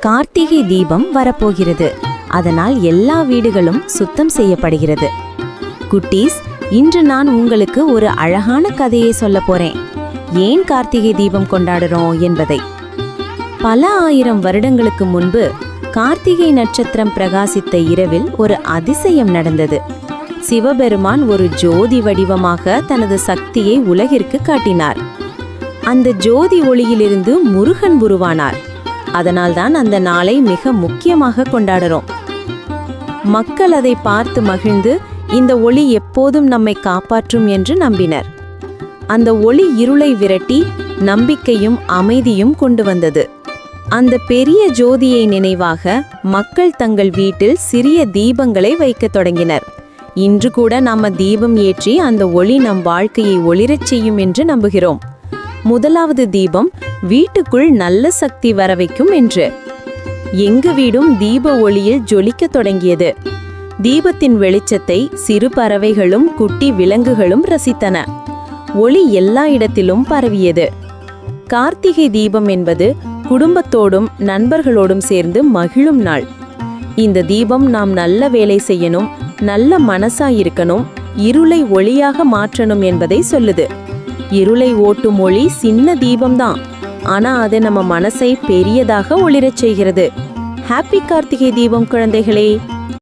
கார்த்திகை தீபம் வரப்போகிறது. அதனால் எல்லா வீடுகளும் சுத்தம் செய்யப்படுகிறது. குட்டீஸ் இன்று நான் உங்களுக்கு ஒரு அழகான கதையை சொல்ல போறேன். ஏன் கார்த்திகை தீபம் கொண்டாடுறோம் என்பதை. பல ஆயிரம் வருடங்களுக்கு முன்பு கார்த்திகை நட்சத்திரம் பிரகாசித்த இரவில் ஒரு அதிசயம் நடந்தது. சிவபெருமான் ஒரு ஜோதி வடிவமாக தனது சக்தியை உலகிற்கு காட்டினார். அந்த ஜோதி ஒளியிலிருந்து முருகன் உருவானார். அதனால்தான் அந்த நாளை மிக முக்கியமாக கொண்டாடுறோம். மக்கள் அதை பார்த்து மகிழ்ந்து இந்த ஒளி எப்போதும் நம்மை காப்பாற்றும் என்று நம்பினர். அந்த ஒளி இருளை விரட்டி நம்பிக்கையும் அமைதியும் கொண்டு வந்தது. அந்த பெரிய ஜோதியை நினைவாக மக்கள் தங்கள் வீட்டில் சிறிய தீபங்களை வைக்கத் தொடங்கினர். இன்று கூட நாம தீபம் ஏற்றி அந்த ஒளி நம் வாழ்க்கையை ஒளிரச் செய்யும் என்று நம்புகிறோம். முதலாவது தீபம் வீட்டுக்குள் நல்ல சக்தி வர வைக்கும் என்று. எங்க வீடும் தீப ஒளியில் ஜொலிக்கத் தொடங்கியது. தீபத்தின் வெளிச்சத்தை சிறு பறவைகளும் குட்டி விலங்குகளும் ரசித்தன. ஒளி எல்லா இடத்திலும் பரவியது. கார்த்திகை தீபம் என்பது குடும்பத்தோடும் நண்பர்களோடும் சேர்ந்து மகிழும் நாள். இந்த தீபம் நாம் நல்ல வேலை செய்யணும் நல்ல மனசா இருக்கணும் இருளை ஒளியாக மாற்றணும் என்பதை சொல்லுது. இருளை ஓட்டும் ஒளி சின்ன தீபம்தான். ஆனா அது நம்ம மனசை பெரியதாக ஒளிரச் செய்கிறது. ஹாப்பி கார்த்திகை தீபம் குழந்தைகளே.